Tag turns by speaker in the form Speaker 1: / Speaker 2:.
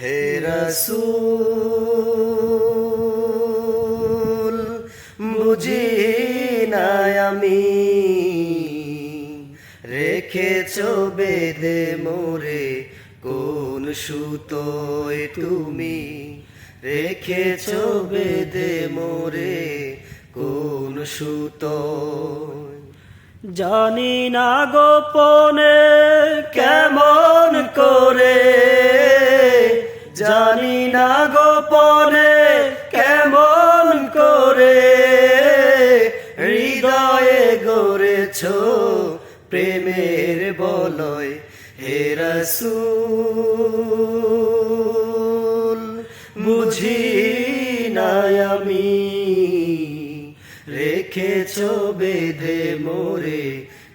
Speaker 1: হে রসুল, বুঝি না আমি। রেখেছ বেদে মোরে, কোন সুতোয় তুমি? রেখেছ বেদে মোরে, কোন সুতো
Speaker 2: জানি না গোপনে
Speaker 1: জানি না গোপনে কেমন করে হৃদয়ে গড়েছ প্রেমের বলয়, হে রসুল। বুঝি আমি রেখেছ বেঁধে মোরে